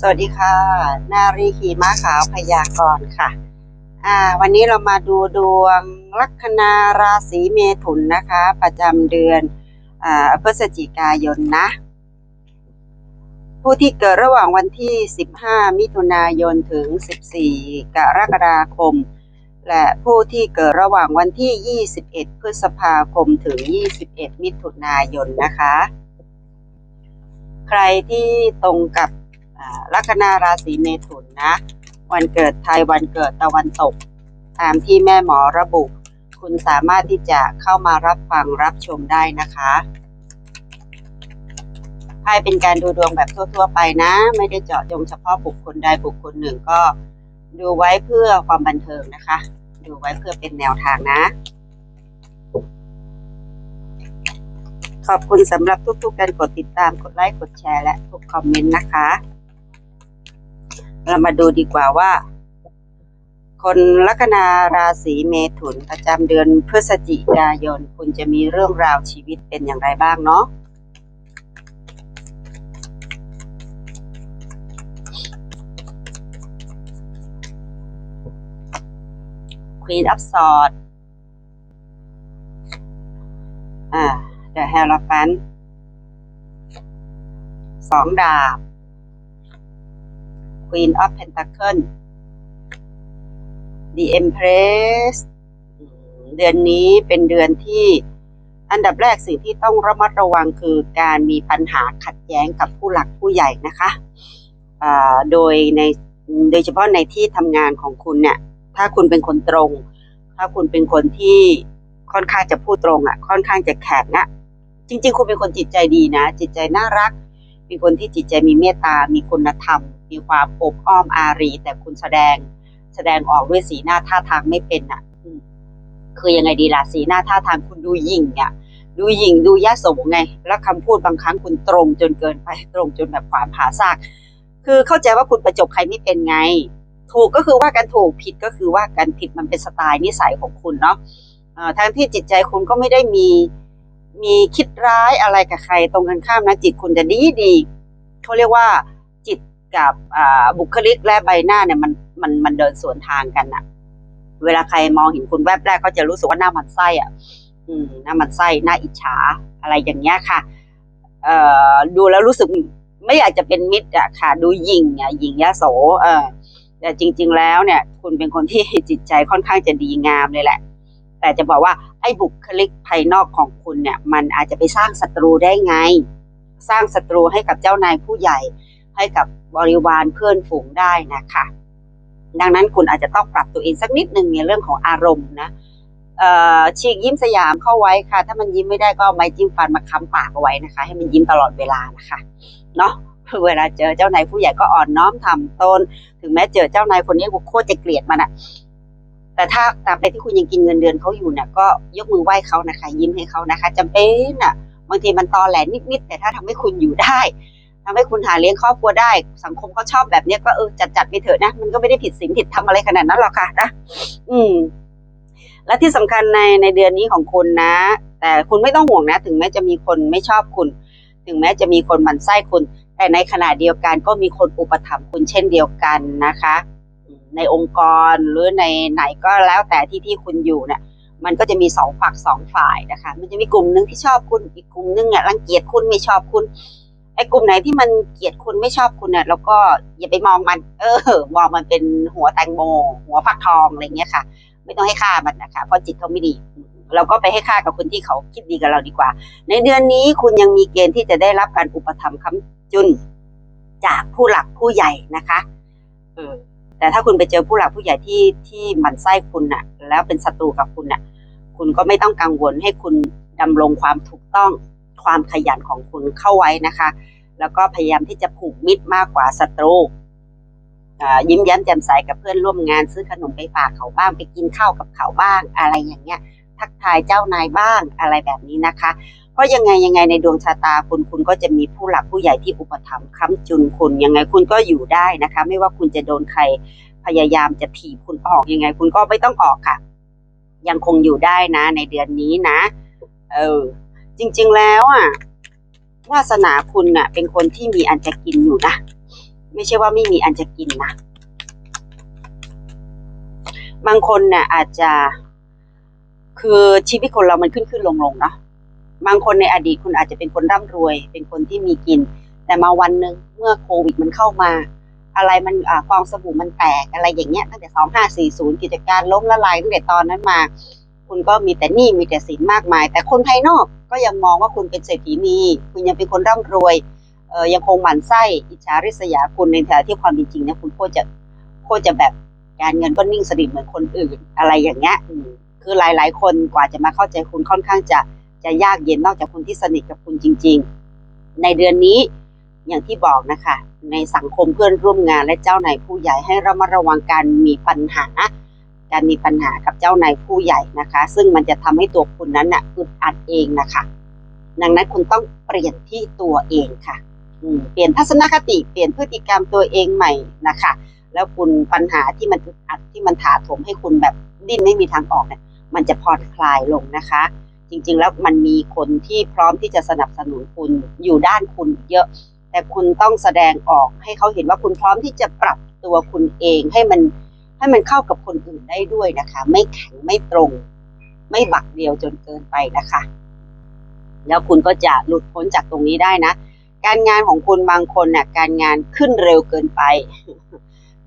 สวัสดีค่ะ นารีขี่ม้าขาวพยากรณ์ค่ะ อ่า วันนี้เรามาดูดวงลัคนาราศีเมถุนนะคะ ประจำเดือนอ่าพฤศจิกายนนะ ผู้ที่เกิดระหว่างวันที่ 15 มิถุนายนถึง 14 กรกฎาคม และผู้ที่เกิดระหว่างวันที่ 21 พฤษภาคมถึง 21 มิถุนายนนะคะ ใครที่ตรงกับ ลัคนาราศีเมถุนนะ วันเกิดไทยวันเกิดตะวันตก ตามที่แม่หมอระบุ คุณสามารถที่จะเข้ามารับฟังรับชมได้นะคะไพ่เป็นการดูดวงแบบทั่ว ๆ ไปนะ ไม่ได้เจาะจงเฉพาะบุคคลใดบุคคลหนึ่งก็ดูไว้เพื่อความบันเทิงนะคะ ดูไว้เพื่อเป็นแนวทางนะ ขอบคุณสำหรับทุกๆการกดติดตามกดไลค์กดแชร์และทุกคอมเมนต์นะคะ เรามาดูดีกว่าว่า คนลัคนาราศีเมถุนประจำเดือนพฤศจิกายน คุณจะมีเรื่องราวชีวิตเป็นอย่างไรบ้างเนาะ Queen of Swords อ่า The Hierophant สองดาบ Queen of Pentacle The Empress เดือนนี้เป็นเดือนที่อันดับแรกสิ่งที่ต้องระมัดระวังคือการมีปัญหาขัดแย้งกับผู้หลักผู้ใหญ่นะคะโดยในโดยเฉพาะในที่ทำงานของคุณเนี่ย ถ้าคุณเป็นคนตรง ถ้าคุณเป็นคนที่ค่อนข้างจะพูดตรงอะ ค่อนข้างจะแข็งอะ จริง ๆ คุณเป็นคนจิตใจดีนะ จิตใจน่ารัก เป็นคนที่จิตใจมีเมตตา มีคุณธรรม มีความอบอ้อมอารี แต่คุณแสดงแสดงออกด้วยสีหน้าท่าทางไม่เป็นอะคือยังไงดีล่ะสีหน้าท่าทางคุณดูหยิ่งอะดูหยิ่งดูยะโสไง แล้วคำพูดบางครั้งคุณตรงจนเกินไปตรงจนแบบขวานผ่าซาก คือเข้าใจว่าคุณประจบใครไม่เป็นไง ถูกก็คือว่ากันถูกผิดก็คือว่ากันผิดมันเป็นสไตล์นิสัยของคุณเนาะทั้งที่จิตใจคุณก็ไม่ได้มีมีคิดร้ายอะไรกับใครตรงกันข้ามนะจิตคุณจะดีดีเขาเรียกว่า กับบุคลิกและใบหน้าเนี่ยมันมันมันเดินสวนทางกันอะเวลาใครมองเห็นคุณแวบแรกก็จะรู้สึกว่าหน้ามันไส้อะอืมหน้ามันไส้หน้าอิจฉาอะไรอย่างเงี้ยค่ะ เอ่อดูแล้วรู้สึกไม่อยากจะเป็นมิตรอะค่ะ ดูหยิ่งอะหยิ่งยะโส เออแต่จริง ๆ แล้วเนี่ย คุณเป็นคนที่จิตใจค่อนข้างจะดีงามเลยแหละ แต่จะบอกว่าไอ้บุคลิกภายนอกของคุณเนี่ย มันอาจจะไปสร้างศัตรูได้ไง สร้างศัตรูให้กับเจ้านายผู้ใหญ่ให้กับ บริวารเพื่อนฝูงได้นะคะ ดังนั้นคุณอาจจะต้องปรับตัวเองสักนิดหนึ่งในเรื่องของอารมณ์นะฉีกยิ้มสยามเข้าไว้ค่ะ ถ้ามันยิ้มไม่ได้ก็ไม้จิ้มฟันมาค้ำปากเอาไว้นะคะ ให้มันยิ้มตลอดเวลานะคะเนาะเวลาเจอเจ้านายผู้ใหญ่ก็อ่อนน้อมถ่อมตนถึงแม้เจอเจ้านายคนนี้กูโคตรจะเกลียดมันอะแต่ถ้าตราบใดที่คุณยังกินเงินเดือนเขาอยู่เนี่ยก็ยกมือไหว้เขานะคะ ยิ้มให้เขานะคะจำเป็นอะบางทีมันตอแหลนิดๆแต่ถ้าทำให้คุณอยู่ได้ ทำให้คุณหาเลี้ยงครอบครัวได้ สังคมเขาชอบแบบนี้ก็เออจัดจัดๆไปเถอะนะ มันก็ไม่ได้ผิดศีลผิดธรรมอะไรขนาดนั้นหรอกค่ะนะอืม และที่สำคัญในในเดือนนี้ของคุณนะ แต่คุณไม่ต้องห่วงนะ ถึงแม้จะมีคนไม่ชอบคุณ ถึงแม้จะมีคนหมั่นไส้คุณ แต่ในขณะเดียวกันก็มีคนอุปถัมภ์คุณเช่นเดียวกันนะคะ ในองค์กรหรือในไหนก็แล้วแต่ที่ที่คุณอยู่เนี่ยมันก็จะมีสองฝักสองฝ่ายนะคะ มันจะมีกลุ่มหนึ่งที่ชอบคุณอีกกลุ่มหนึ่งอะรังเกียจคุณไม่ชอบคุณ ไอ้กลุ่มไหนที่มันเกลียดคุณไม่ชอบคุณเนี่ยเราก็อย่าไปมองมัน เออ มองมันเป็นหัวแตงโม หัวฟักทองอะไรเงี้ยค่ะ ไม่ต้องให้ค่ามันนะคะ เพราะจิตเขาไม่ดี เราก็ไปให้ค่ากับคนที่เขาคิดดีกับเราดีกว่า ในเดือนนี้คุณยังมีเกณฑ์ที่จะได้รับการอุปถัมภ์ค้ำจุนจากผู้หลักผู้ใหญ่นะคะเออแต่ถ้าคุณไปเจอผู้หลักผู้ใหญ่ที่ที่หมั่นไส้คุณน่ะ แล้วเป็นศัตรูกับคุณน่ะ คุณก็ไม่ต้องกังวลให้คุณดำรงความถูกต้อง ความขยันของคุณเข้าไว้นะคะ แล้วก็พยายามที่จะผูกมิตรมากกว่าศัตรูยิ้มแย้มแจ่มใสกับเพื่อนร่วมงานซื้อขนมไปฝากเขาบ้างไปกินข้าวกับเขาบ้าง อะไรอย่างเงี้ย ทักทายเจ้านายบ้างอะไรแบบนี้นะคะ เพราะยังไงยังไงในดวงชะตาคุณคุณก็จะมีผู้หลักผู้ใหญ่ที่อุปถัมภ์ค้ำจุนคุณยังไงคุณก็อยู่ได้นะคะ ไม่ว่าคุณจะโดนใครพยายามจะถีบคุณออกยังไง คุณก็ไม่ต้องออกค่ะ ยังคงอยู่ได้นะ ในเดือนนี้นะ เออ จริงๆแล้วอะวาสนาคุณน่ะ เป็นคนที่มีอันจะกินอยู่นะไม่ใช่ว่าไม่มีอันจะกินนะบางคนเนี่ยอาจจะ คือชีวิตคนเรามันขึ้นขึ้นลงลงเนาะบางคนในอดีตคุณอาจจะเป็นคนร่ำรวย เป็นคนที่มีกิน แต่มาวันหนึ่งเมื่อโควิดมันเข้ามา อะไรมันอากองสบู่มันแตกอะไรอย่างเงี้ยตั้งแต่สองห้าสี่ศูนย์กิจการล้มละลายตั้งแต่ตอนนั้นมา คุณก็มีแต่หนี้มีแต่สินมากมาย แต่คนภายนอก ก็ยังมองว่าคุณเป็นเศรษฐีนีคุณยังเป็นคนร่ำรวยเออยังคงหมั่นไส้อิจฉาริษยาคุณในฐานะที่ความเป็นจริงเนี่ยคุณโคตรจะโคตรจะแบบการเงินก็นิ่งสนิทเหมือนคนอื่นอะไรอย่างเงี้ยอืมคือหลาย ๆ คนกว่าจะมาเข้าใจคุณค่อนข้างจะจะยากเย็นนอกจากคนที่สนิทกับคุณจริง ๆ ในเดือนนี้อย่างที่บอกนะคะ ในสังคมเพื่อนร่วมงานและเจ้านายผู้ใหญ่ให้ระมัดระวังการมีปัญหา การมีปัญหากับเจ้านายผู้ใหญ่นะคะ ซึ่งมันจะทำให้ตัวคุณนั้นน่ะอึดอัดเองนะคะ ดังนั้นคุณต้องเปลี่ยนที่ตัวเองค่ะเปลี่ยนทัศนคติเปลี่ยนพฤติกรรมตัวเองใหม่นะคะ แล้วคุณปัญหาที่มันอึดอัดที่มันถาโถมให้คุณแบบดิ้นไม่มีทางออกเนี่ยมันจะผ่อนคลายลงนะคะ จริงๆแล้วมันมีคนที่พร้อมที่จะสนับสนุนคุณอยู่ด้านคุณเยอะ แต่คุณต้องแสดงออกให้เขาเห็นว่าคุณพร้อมที่จะปรับตัวคุณเองให้มัน ให้มันเข้ากับคนอื่นได้ด้วยนะคะ ไม่แข็งไม่ตรง ไม่บักเดียวจนเกินไปนะคะ แล้วคุณก็จะหลุดพ้นจากตรงนี้ได้นะ การงานของคุณบางคนเนี่ยการงานขึ้นเร็วเกินไป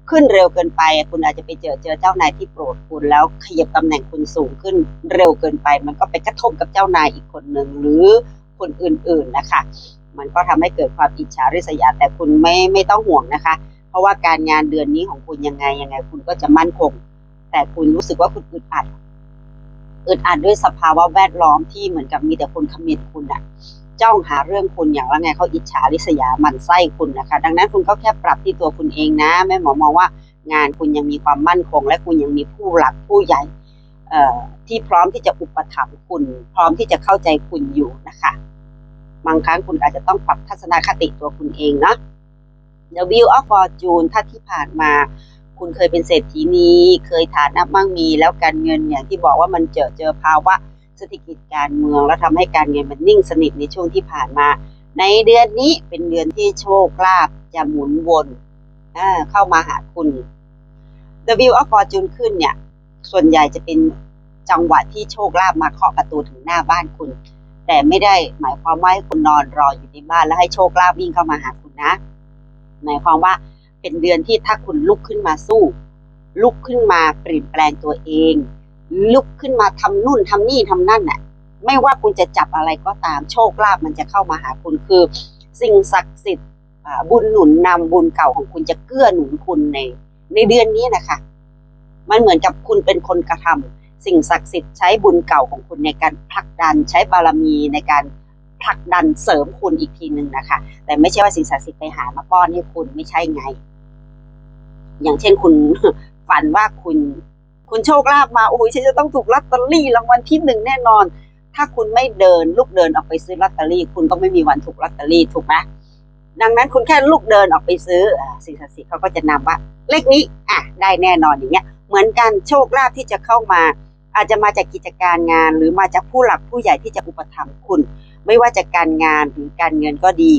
ขึ้นเร็วเกินไป คุณอาจจะไปเจอเจอเจ้านายที่โปรดคุณแล้วขยับตำแหน่งคุณสูงขึ้นเร็วเกินไป มันก็ไปกระทบกับเจ้านายอีกคนหนึ่งหรือคนอื่นๆนะคะ มันก็ทำให้เกิดความอิจฉาริษยาแต่คุณไม่ไม่ต้องห่วงนะคะ ราะว่าการงานเดือนนี้ของคุณยังไงยังไง คุณก็จะมั่นคง แต่คุณรู้สึกว่าคุณอึดอัดอึดอัดด้วยสภาวะแวดล้อมที่เหมือนกับมีแต่คนคอมเมนต์คุณอะจ้องหาเรื่องคุณอย่างละไงเขาอิจฉาริษยาหมันไส้คุณนะคะ ดังนั้นคุณก็แค่ปรับที่ตัวคุณเองนะแม่หมอมองว่างานคุณยังมีความมั่นคง และคุณยังมีผู้หลักผู้ใหญ่ที่พร้อมที่จะอุปถัมภ์คุณ พร้อมที่จะเข้าใจคุณอยู่นะคะ บางครั้งคุณอาจจะต้องปรับทัศนคติตัวคุณเองเนาะ The Wheel of Fortune ถ้าที่ผ่านมา คุณเคยเป็นเศรษฐีนีเคยฐานะมั่งมี แล้วการเงินอย่างที่บอกว่ามันเจอเจอภาวะเศรษฐกิจการเมือง แล้วทำให้การเงินมันนิ่งสนิทในช่วงที่ผ่านมา ในเดือนนี้เป็นเดือนที่โชคลาภจะหมุนวนเข้ามาหาคุณ The Wheel of Fortune ขึ้นเนี่ย ส่วนใหญ่จะเป็นจังหวะที่โชคลาภมาเคาะประตูถึงหน้าบ้านคุณ แต่ไม่ได้หมายความว่าให้คุณนอนรออยู่ในบ้านแล้วให้โชคลาภวิ่งเข้ามาหาคุณนะ หมายความว่าเป็นเดือนที่ถ้าคุณลุกขึ้นมาสู้ ลุกขึ้นมาเปลี่ยนแปลงตัวเอง ลุกขึ้นมาทำนู่นทำนี่ทำนั่นน่ะ ไม่ว่าคุณจะจับอะไรก็ตามโชคลาภมันจะเข้ามาหาคุณคือ สิ่งศักดิ์สิทธิ์บุญหนุนนำบุญเก่าของคุณจะเกื้อหนุนคุณใน ในเดือนนี้นะคะ มันเหมือนกับคุณเป็นคนกระทำสิ่งศักดิ์สิทธิ์ใช้บุญเก่าของคุณในการผลักดันใช้บารมีในการ ผลักดันเสริมคุณอีกทีหนึ่งนะคะ แต่ไม่ใช่ว่าสิ่งศักดิ์สิทธิ์ไปหามาป้อนให้คุณไม่ใช่ไง อย่างเช่นคุณฝันว่าคุณ คุณโชคลาภมาโอ้ยฉันจะต้องถูกลอตเตอรี่รางวัลที่หนึ่งแน่นอน ถ้าคุณไม่เดินลุกเดินออกไปซื้อลอตเตอรี่ คุณก็ไม่มีวันถูกลอตเตอรี่ถูกไหมดังนั้นคุณแค่ลุกเดินออกไปซื้ออสิ่งศักดิ์สิทธิ์เขาก็จะนำว่า เลขนี้อะได้แน่นอนอย่างเงี้ย เหมือนกันโชคลาภที่จะเข้ามา อาจจะมาจากกิจการงาน หรือมาจากผู้หลักผู้ใหญ่ที่จะอุปถัมภ์คุณ ไม่ว่าจะการงานหรือการเงินก็ดี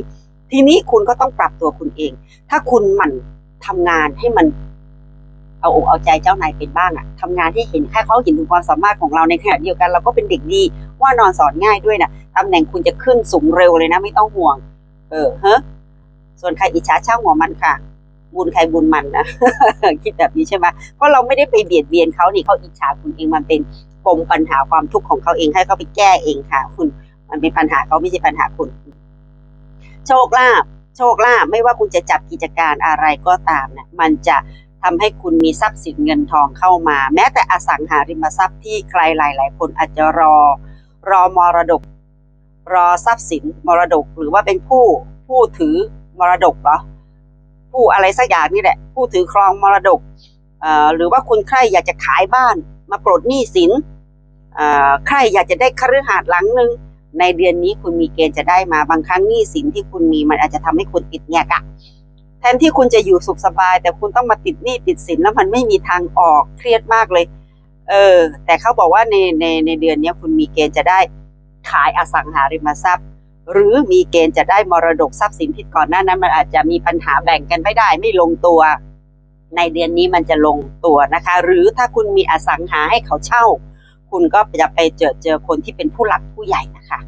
ทีนี้คุณก็ต้องปรับตัวคุณเอง ถ้าคุณหมั่นทำงานให้มันเอาอกเอาใจเจ้านายเป็นบ้างอะทำงานที่เห็นแค่เขาเห็นถึงความสามารถของเราในขณะเดียวกัน เราก็เป็นเด็กดีว่านอนสอนง่ายด้วยนะตำแหน่งคุณจะขึ้นสูงเร็วเลยนะ ไม่ต้องห่วง เออเฮ้ส่วนใครอิจฉาช่างหัวมันค่ะ บุญใครบุญมันนะคิดแบบนี้ใช่ไหมเพราะเราไม่ได้ไปเบียดเบียนเขานี่เขาอิจฉาคุณเองมันเป็นปมปัญหาความทุกข์ของเขาเองให้เขาไปแก้เองค่ะ คุณ มันเป็นปัญหาเขาไม่ใช่ปัญหาคุณ โชคลาภโชคลาภไม่ว่าคุณจะจับกิจการอะไรก็ตามเนี่ยมันจะทำให้คุณมีทรัพย์สินเงินทองเข้ามา แม้แต่อสังหาริมทรัพย์ที่ใครหลาย ๆ คนอาจจะรอ รอมรดก รอทรัพย์สินมรดก หรือว่าเป็นผู้ผู้ถือมรดกเหรอผู้อะไรสักอย่างนี่แหละ ผู้ถือครองมรดกอ่อหรือว่าคุณใครอยากจะขายบ้าน มาปลดหนี้สินอ่อใครอยากจะได้คฤหาสน์หลังหนึ่ง ในเดือนนี้คุณมีเกณฑ์จะได้มาบางครั้งหนี้สินที่คุณมีมันอาจจะทำให้คุณติดแงกอะแทนที่คุณจะอยู่สุขสบาย แต่คุณต้องมาติดหนี้ติดสินแล้วมันไม่มีทางออกเครียดมากเลย เออ แต่เขาบอกว่าในในในเดือนนี้คุณมีเกณฑ์จะได้ขายอสังหาริมทรัพย์ หรือมีเกณฑ์จะได้มรดกทรัพย์สินที่ก่อนหน้านั้น มันอาจจะมีปัญหาแบ่งกันไม่ได้ไม่ลงตัว ในเดือนนี้มันจะลงตัวนะคะ หรือถ้าคุณมีอสังหาให้เขาเช่า คุณก็จะไปเจอเจอคนที่เป็นผู้หลักผู้ใหญ่นะคะ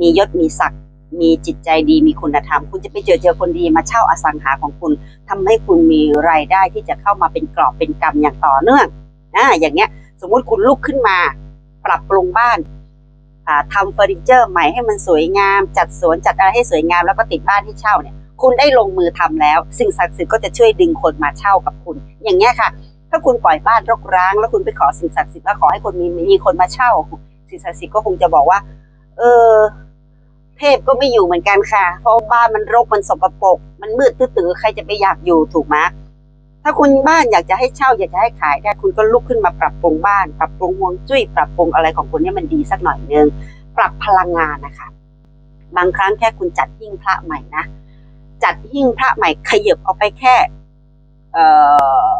มียศมีศักดิ์มีจิตใจดีมีคุณธรรม คุณจะไปเจอเจอคนดีมาเช่าอสังหาของคุณทำให้คุณมีรายได้ที่จะเข้ามาเป็นกรอบเป็นกำอย่างต่อเนื่องอ่าอย่างเงี้ยสมมุติคุณลุกขึ้นมา ปรับปรุงบ้านทำเฟอร์นิเจอร์ใหม่ให้มันสวยงาม จัดสวนจัดอะไรให้สวยงามแล้วก็ติดบ้านให้เช่าเนี่ยคุณได้ลงมือทำแล้ว สิ่งศักดิ์สิทธิ์ก็จะช่วยดึงคนมาเช่ากับคุณ อย่างเงี้ยค่ะ ถ้าคุณปล่อยบ้านรกร้าง แล้วคุณไปขอสิ่งศักดิ์สิทธิ์แล้วขอให้คนมีมีคนมาเช่า สิ่งศักดิ์สิทธิ์ก็คงจะบอกว่า เออ เทพก็ไม่อยู่เหมือนกันค่ะ เพราะบ้านมันรกมันสกปรกมันมืดตื้อๆใครจะไปอยากอยู่ถูกไหมถ้าคุณบ้านอยากจะให้เช่า อยากจะให้ขายได้คุณก็ลุกขึ้นมาปรับปรุงบ้าน ปรับปรุงฮวงจุ้ยปรับปรุงอะไรของคุณให้มันดีสักหน่อยนึงปรับพลังงานนะคะ บางครั้งแค่คุณจัดหิ้งพระใหม่นะจัดหิ้งพระใหม่ขยับเอาไปแค่ เอ่อ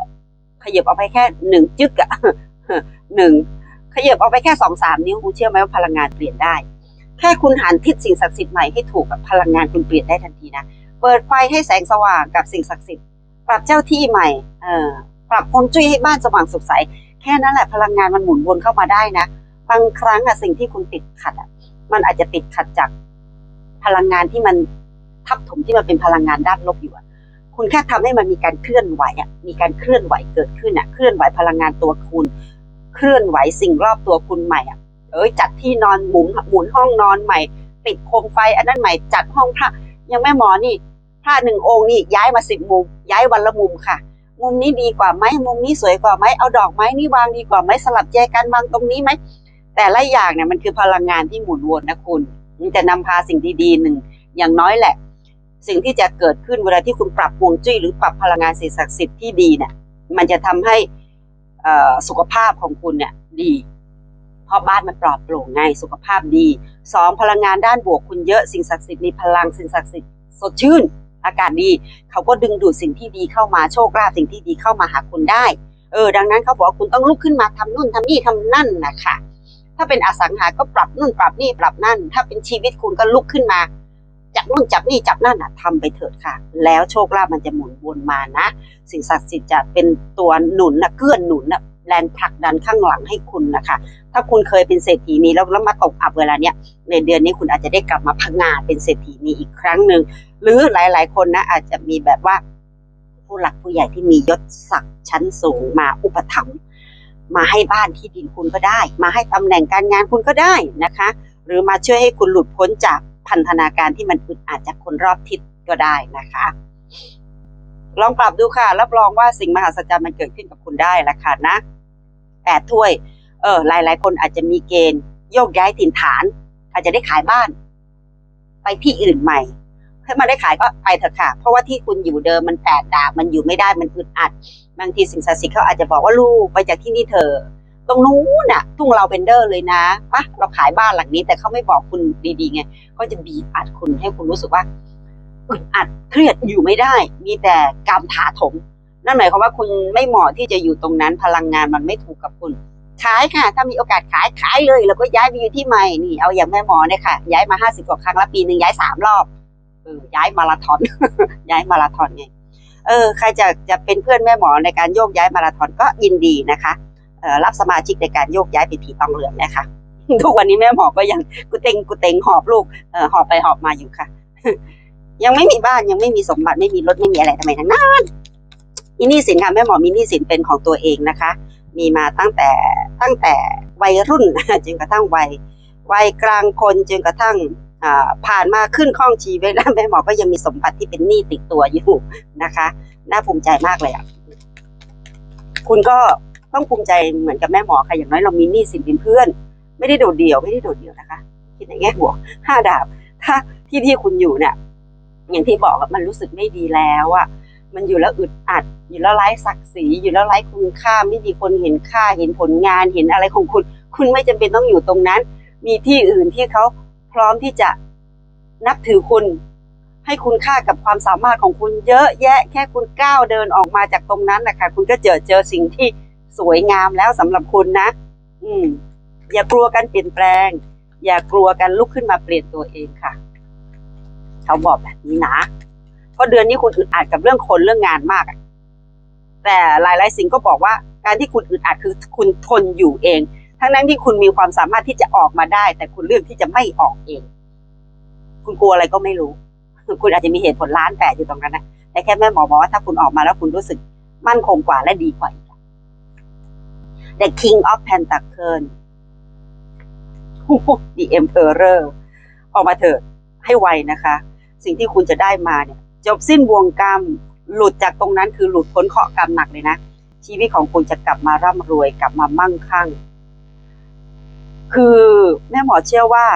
ยับเอาไปแค่หนึ่งจึกอะหนึ่งขยับเอาไปแค่สองสามนิ้วคุณเชื่อไหมว่าพลังงานเปลี่ยนได้ แค่คุณหันทิศสิ่งศักดิ์สิทธิ์ใหม่ให้ถูกกับพลังงานคุณเปลี่ยนได้ทันทีนะเปิดไฟให้แสงสว่างกับสิ่งศักดิ์สิทธิ์ปรับเจ้าที่ใหม่เอ่อปรับฮวงจุ้ยให้บ้านสว่างสดใสแค่นั้นแหละพลังงานมันหมุนวนเข้ามาได้นะบางครั้งอะสิ่งที่คุณติดขัดอะมันอาจจะติดขัดจากพลังงานที่มันทับถมที่มันเป็นพลังงานด้านลบอยู่อะ คุณแค่ทำให้มันมีการเคลื่อนไหวอะมีการเคลื่อนไหวเกิดขึ้นอะเคลื่อนไหวพลังงานตัวคุณ เคลื่อนไหวสิ่งรอบตัวคุณใหม่อะเอ้ยจัดที่นอนหมุนหมุนห้องนอนใหม่ติดโคมไฟอันนั้นใหม่จัดห้องพระยังไม่หมอนี่พระหนึ่งองค์นี่ย้ายมาสิบมุม ย้ายวันละมุมค่ะ มุมนี้ดีกว่าไหมมุมนี้สวยกว่าไหมเอาดอกไม้นี่วางดีกว่าไหมสลับแจกันวางตรงนี้ไหมแต่ละอย่างเนี่ยมันคือพลังงานที่หมุนวนนะคุณมันจะนำพาสิ่งดีๆหนึ่งอย่างน้อยแหละ สิ่งที่จะเกิดขึ้นเวลาที่คุณปรับฮวงจุ้ยหรือปรับพลังงานสิ่งศักดิ์สิทธิ์ที่ดีเนี่ยมันจะทำให้สุขภาพของคุณเนี่ยดีเพราะบ้านมันปลอดโปร่งไงสุขภาพดีสองพลังงานด้านบวกคุณเยอะสิ่งศักดิ์สิทธิ์มีพลังสิ่งศักดิ์สิทธิ์สดชื่น อากาศดี เขาก็ดึงดูดสิ่งที่ดีเข้ามาโชคลาภสิ่งที่ดีเข้ามาหาคุณได้เออดังนั้นเขาบอกว่าคุณต้องลุกขึ้นมาทำนู่นทำนี่ทำนั่นนะคะถ้าเป็นอสังหาก็ปรับนู่นปรับนี่ปรับนั่น ถ้าเป็นชีวิตคุณก็ลุกขึ้นมา จับนู่นจับนี่จับนั่นอะทำไปเถิดค่ะ แล้วโชคลาภมันจะหมุนวนมานะ สิ่งศักดิ์สิทธิ์จะเป็นตัวหนุนนะเกื้อนหนุนนะแรงผลักดันข้างหลังให้คุณนะคะ ถ้าคุณเคยเป็นเศรษฐีนีแล้วแล้วมาตกอับเวลาเนี้ยในเดือนนี้คุณอาจจะได้กลับมาพังงาเป็นเศรษฐีนีอีกครั้งหนึ่งหรือหลาย ๆ คนนะอาจจะมีแบบว่าผู้หลักผู้ใหญ่ที่มียศศักดิ์ชั้นสูงมาอุปถัมภ์มาให้บ้านที่ดินคุณก็ได้ มาให้ตำแหน่งการงานคุณก็ได้นะคะ หรือมาช่วยให้คุณหลุดพ้นจาก พันธนาการที่มันอึดอัดจากคนรอบทิศก็ได้นะคะ ลองปรับดูค่ะ รับรองว่าสิ่งมหัศจรรย์มันเกิดขึ้นกับคุณได้ละค่ะนะแปดถ้วย เออ หลายๆคนอาจจะมีเกณฑ์โยกย้ายถิ่นฐาน อาจจะได้ขายบ้าน ไปที่อื่นใหม่ถ้ามาได้ขายก็ไปเถอะค่ะ เพราะว่าที่คุณอยู่เดิมมันแตกดาบมันอยู่ไม่ได้มันอึดอัด บางทีสิ่งศักดิ์สิทธิ์เขาอาจจะบอกว่าลูกไปจากที่นี่เถอะ ตรงนู้นน่ะทุ่งเราเบนเดอร์เลยนะปะเราขายบ้านหลังนี้ แต่เขาไม่บอกคุณดีๆไงก็จะบีบอัดคุณให้คุณรู้สึกว่าอึดอัดเครียดอยู่ไม่ได้ มีแต่กรรถาถม นั่นหมายความว่าคุณไม่เหมาะที่จะอยู่ตรงนั้น พลังงานมันไม่ถูกกับคุณขายค่ะ ถ้ามีโอกาสขายขายเลย แล้วก็ย้ายไปอยู่ที่ใหม่นี่เอาอย่างแม่หมอเนี่ยค่ะ ย้ายมาห้าสิบกว่าครั้งล้วปีหนึ่งย้ายสามรอบเออย้ายมาราธอน ย้ายมาราธอนไงเออใครจะจะเป็นเพื่อนแม่หมอในการโยกย้ายมาราธอนก็ยินดีนะคะ รับสมาชิกในการโยกย้ายไปผีตองเหลืองนะคะทุกวันนี้แม่หมอก็ยังกุเตงกุเตงหอบลูกหอบไปหอบมาอยู่ค่ะ ยังไม่มีบ้านยังไม่มีสมบัติไม่มีรถไม่มีอะไรทำไมทั้งนั้นมีหนี้สินค่ะแม่หมอมีหนี้สินเป็นของตัวเองนะคะ มีมาตั้งแต่ตั้งแต่วัยรุ่นจนกระทั่งวัยวัยกลางคนจนกระทั่งผ่านมาขึ้นข้องชีวิตแล้วแม่หมอก็ยังมีสมบัติที่เป็นหนี้ติดตัวอยู่นะคะ น่าภูมิใจมากเลยอะคุณก็ ต้องภูมิใจเหมือนกับแม่หมอค่ะอย่างน้อยเรามีหนี้สินเป็นเพื่อน ไม่ได้โดดเดี่ยวไม่ได้โดดเดี่ยวนะคะคิดในแง่บวกห้าดาบ ถ้าที่ที่คุณอยู่เนี่ยอย่างที่บอกมันรู้สึกไม่ดีแล้วอะมันอยู่แล้วอึดอัด อยู่แล้วไร้ศักดิ์ศรีอยู่แล้วไร้คุณค่าไม่มีคนเห็นค่าเห็นผลงานเห็นอะไรของคุณ คุณไม่จำเป็นต้องอยู่ตรงนั้น มีที่อื่นที่เขาพร้อมที่จะนับถือคุณ ให้คุณค่ากับความสามารถของคุณเยอะแยะแค่คุณก้าวเดินออกมาจากตรงนั้นนะคะคุณก็เจอเจอสิ่งที่ สวยงามแล้วสำหรับคุณนะ อืม อย่ากลัวการเปลี่ยนแปลง อย่ากลัวการลุกขึ้นมาเปลี่ยนตัวเองค่ะ เขาบอกแบบนี้นะ เพราะเดือนนี้คุณอึดอัดกับเรื่องคนเรื่องงานมากอะแต่หลายๆสิ่งก็บอกว่า การที่คุณอึดอัดคือคุณทนอยู่เอง ทั้งนั้นที่คุณมีความสามารถที่จะออกมาได้ แต่คุณเลือกที่จะไม่ออกเอง คุณกลัวอะไรก็ไม่รู้ คุณอาจจะมีเหตุผลล้านแปดอยู่ตรงนั้นนะแต่แค่แม่หมอบอกว่าถ้าคุณออกมาแล้วคุณรู้สึกมั่นคงกว่าและดีกว่า The King of Pentacle The Emperor ออกมาเถิดให้ไวนะคะ สิ่งที่คุณจะได้มาเนี่ยจบสิ้นบ่วงกรรม หลุดจากตรงนั้นคือหลุดพ้นเคราะห์กรรมหนักเลยนะ ชีวิตของคุณจะกลับมาร่ำรวยกลับมามั่งคั่ง คือแม่หมอเชื่อว่า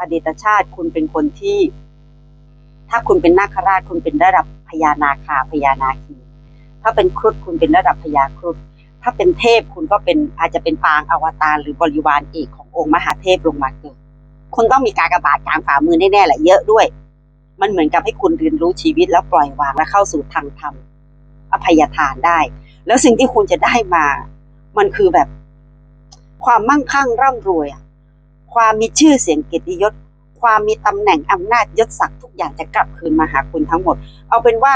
อดีตชาติคุณเป็นคนที่ ถ้าคุณเป็นนาคราชคุณเป็นระดับพญานาคาพญานาคี ถ้าเป็นครุฑคุณเป็นระดับพญาครุฑ ถ้าเป็นเทพคุณก็เป็นอาจจะเป็นปางอวตารหรือบริวารเอกขององค์มหาเทพลงมาเกิดคุณต้องมีการกระบาดกลางฝ่ามือแน่ๆแหละเยอะด้วย มันเหมือนกับให้คุณเรียนรู้ชีวิตแล้วปล่อยวางและเข้าสู่ทางธรรมอภัยทานได้ แล้วสิ่งที่คุณจะได้มา มันคือแบบ ความมั่งคั่งร่ำรวยความมีชื่อเสียงเกียรติยศ ความมีตำแหน่งอำนาจยศศักดิ์ทุกอย่างจะกลับคืนมาหาคุณทั้งหมด เอาเป็นว่า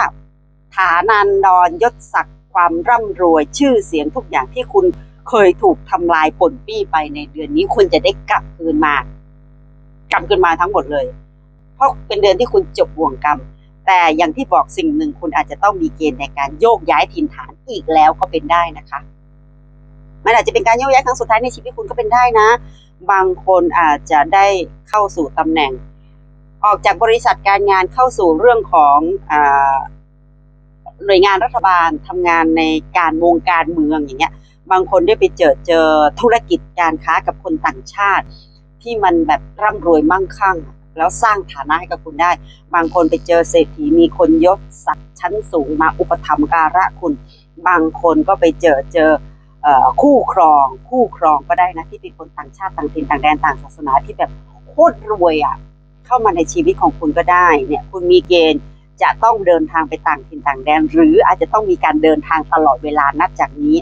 ฐานันดรยศศักดิ์ ความร่ำรวยชื่อเสียงทุกอย่างที่คุณเคยถูกทำลายผลปี้ไปในเดือนนี้ คุณจะได้กลับคืนมากลับคืนมาทั้งหมดเลย เพราะเป็นเดือนที่คุณจบบ่วงกรรม แต่อย่างที่บอกสิ่งหนึ่งคุณอาจจะต้องมีเกณฑ์ในการโยกย้ายถิ่นฐานอีกแล้วก็เป็นได้นะคะ มันอาจจะเป็นการโยกย้ายครั้งสุดท้ายในชีวิตคุณก็เป็นได้นะ บางคนอาจจะได้เข้าสู่ตำแหน่ง ออกจากบริษัทการงานเข้าสู่เรื่องของอ หน่วยงานรัฐบาลทำงานในการวงการเมืองอย่างเงี้ย บางคนได้ไปเจอเจอธุรกิจการค้ากับคนต่างชาติ ที่มันแบบร่ำรวยมั่งคั่ง แล้วสร้างฐานะให้กับคุณได้ บางคนไปเจอเศรษฐีมีคนยศศักดิ์ชั้นสูงมาอุปถัมภ์การะคุณ บางคนก็ไปเจอเจออคู่ครอง คู่ครองก็ได้นะที่เป็นคนต่างชาติต่างถิ่นต่างแดนต่างศาสนาที่แบบโคตรรวยอะเข้ามาในชีวิตของคุณก็ได้เนี่ยคุณมีเกณฑ์ จะต้องเดินทางไปต่างถิ่นต่างแดน หรืออาจจะต้องมีการเดินทางตลอดเวลานับจากนี้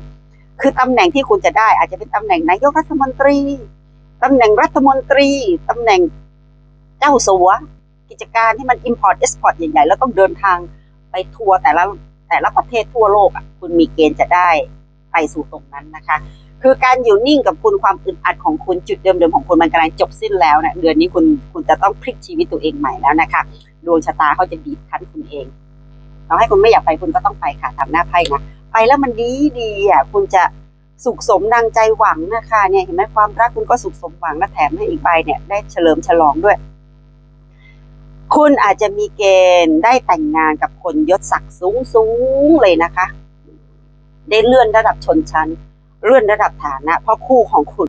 คือตำแหน่งที่คุณจะได้อาจจะเป็นตำแหน่งนายกรัฐมนตรีตำแหน่งรัฐมนตรีตำแหน่งเจ้าสัวกิจการที่มัน import export ใหญ่ๆ แล้วต้องเดินทางไปทัวร์แต่ละแต่ละประเทศทั่วโลกอะคุณมีเกณฑ์จะได้ไปสู่ตรงนั้นนะคะ คือการอยู่นิ่งกับคุณความอึดอัดของคุณจุดเดิมๆของคุณมันกำลังจบสิ้นแล้วนะเดือนนี้คุณคุณจะต้องพลิกชีวิตตัวเองใหม่แล้วนะคะดวงชะตาเขาจะบีบคั้นคุณเองเราให้คุณไม่อยากไปคุณก็ต้องไปค่ะทำหน้าไพ่นะไปแล้วมันดีดีอะคุณจะสุขสมดังใจหวังนะคะเนี่ยเห็นไหมความรักคุณก็สุขสมหวังและแถมให้อีกใบเนี่ยได้เฉลิมฉลองด้วย คุณอาจจะมีเกณฑ์ได้แต่งงานกับคนยศศักดิ์สูงสูงๆเลยนะคะ ได้เลื่อนระดับชนชั้น เลื่อนระดับฐานะ เพราะคู่ของคุณ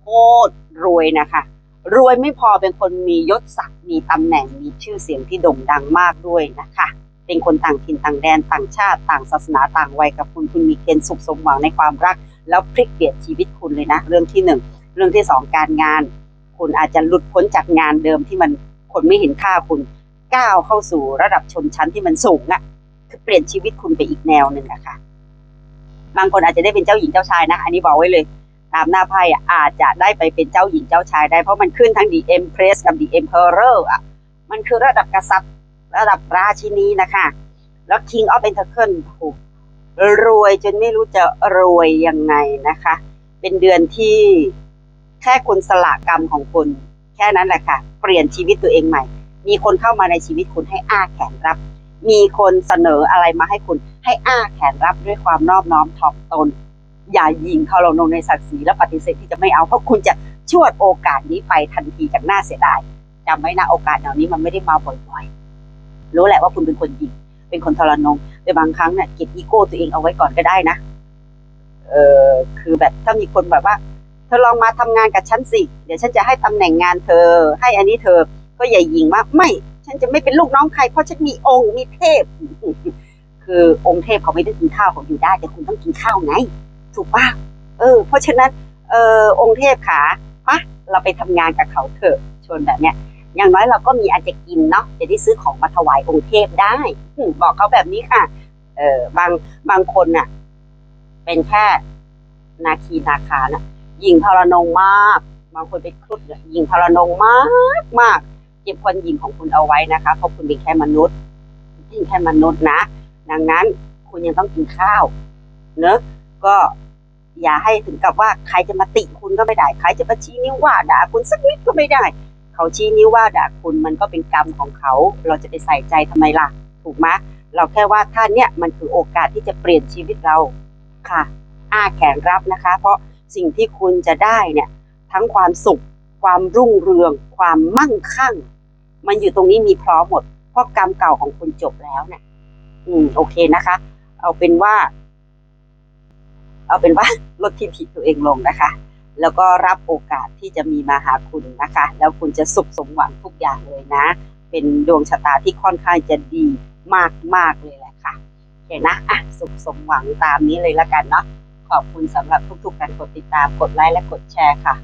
โคตรรวยนะคะ รวยไม่พอเป็นคนมียศศักดิ์มีตำแหน่งมีชื่อเสียงที่โด่งดังมากด้วยนะคะ เป็นคนต่างถิ่นต่างแดนต่างชาติ ต่างศาสนาต่างวัยกับคุณคุณมีเกณฑ์สุขสมหวังในความรัก แล้วพลิกเปลี่ยนชีวิตคุณเลยนะ เรื่องที่หนึ่งเรื่องที่สองการงาน คุณอาจจะหลุดพ้นจากงานเดิมที่มันคนไม่เห็นค่าคุณก้าวเข้าสู่ระดับชนชั้นที่มันสูงอะคือเปลี่ยนชีวิตคุณไปอีกแนวหนึ่งอะค่ะ บางคนอาจจะได้เป็นเจ้าหญิงเจ้าชายนะ อันนี้บอกไว้เลย ตามหน้าไพ่อาจจะได้ไปเป็นเจ้าหญิงเจ้าชายได้ เพราะมันขึ้นทั้ง The Empress กับ The Emperor อะมันคือระดับกษัตริย์ระดับราชินีนะคะแล้ว King of Pentacle โอ้โรวยจนไม่รู้จะรวยยังไงนะคะ เป็นเดือนที่แค่คุณสละกรรมของคุณ แค่นั้นแหละค่ะ เปลี่ยนชีวิตตัวเองใหม่ มีคนเข้ามาในชีวิตคุณให้อ้าแขนรับ มีคนเสนออะไรมาให้คุณ ให้อ้าแขนรับด้วยความนอบน้อมถ่อมตน อย่ายิงเขาเราลงในศักดิ์ศรีและปฏิเสธที่จะไม่เอาเพราะคุณจะชวดโอกาสนี้ไปทันทีจากหน้าเสียดายจำไว้นะโอกาสเหล่านี้มันไม่ได้มาบ่อยๆ รู้แหละว่าคุณเป็นคนยิง เป็นคนทรนงแต่บางครั้งเนี่ยเก็บอีโก้ตัวเองเอาไว้ก่อนก็ได้นะ เออคือแบบถ้ามีคนแบบว่า เธอลองมาทำงานกับฉันสิ เดี๋ยวฉันจะให้ตำแหน่งงานเธอ ให้อันนี้เธอ ก็อย่ายิงว่าไม่ ฉันจะไม่เป็นลูกน้องใคร เพราะฉันมีองค์ มีเทพ คือองค์เทพเขาไม่ได้กินข้าวเขาอยู่ได้ แต่คุณต้องกินข้าวไง ถูกป่ะเออ เพราะฉะนั้นเออองค์เทพขาปะเราไปทำงานกับเขาเถอะชวนแบบเนี้ยอย่างน้อยเราก็มีอาจจะกินเนาะจะได้ซื้อของมาถวายองค์เทพได้บอกเขาแบบนี้ค่ะ เออบางบางคนน่ะ เป็นแค่นาคีนาคาน่ะยิงทรนงมาก บางคนเป็นครุฑเนี่ยยิงทรนงมากมากเก็บคนยิงของคุณเอาไว้นะคะเพราะคุณเป็นแค่มนุษย์เพียงแค่มนุษย์นะ ดังนั้นคุณยังต้องกินข้าวเนอะก็อย่าให้ถึงกับว่าใครจะมาติคุณก็ไม่ได้ ใครจะมาชี้นิ้วว่าด่าคุณสักนิดก็ไม่ได้ เขาชี้นิ้วว่าด่าคุณมันก็เป็นกรรมของเขา เราจะไปใส่ใจทำไมล่ะ ถูกไหมเราแค่ว่าท่านเนี่ยมันคือโอกาสที่จะเปลี่ยนชีวิตเราค่ะ อ้าแขนรับนะคะ เพราะสิ่งที่คุณจะได้เนี่ยทั้งความสุข ความรุ่งเรือง ความมั่งคั่ง มันอยู่ตรงนี้มีพร้อมหมด เพราะกรรมเก่าของคุณจบแล้วเนี่ย อืมโอเคนะคะ เอาเป็นว่า เอาเป็นว่าลดทิฐิตัวเองลงนะคะ แล้วก็รับโอกาสที่จะมีมาหาคุณนะคะ แล้วคุณจะสุขสมหวังทุกอย่างเลยนะ เป็นดวงชะตาที่ค่อนข้างจะดีมากมากๆเลยแหละค่ะโอเคนะอะสุขสมหวังตามนี้เลยละกันเนาะขอบคุณสำหรับทุกๆการกดติดตามกดไลค์และกดแชร์ค่ะ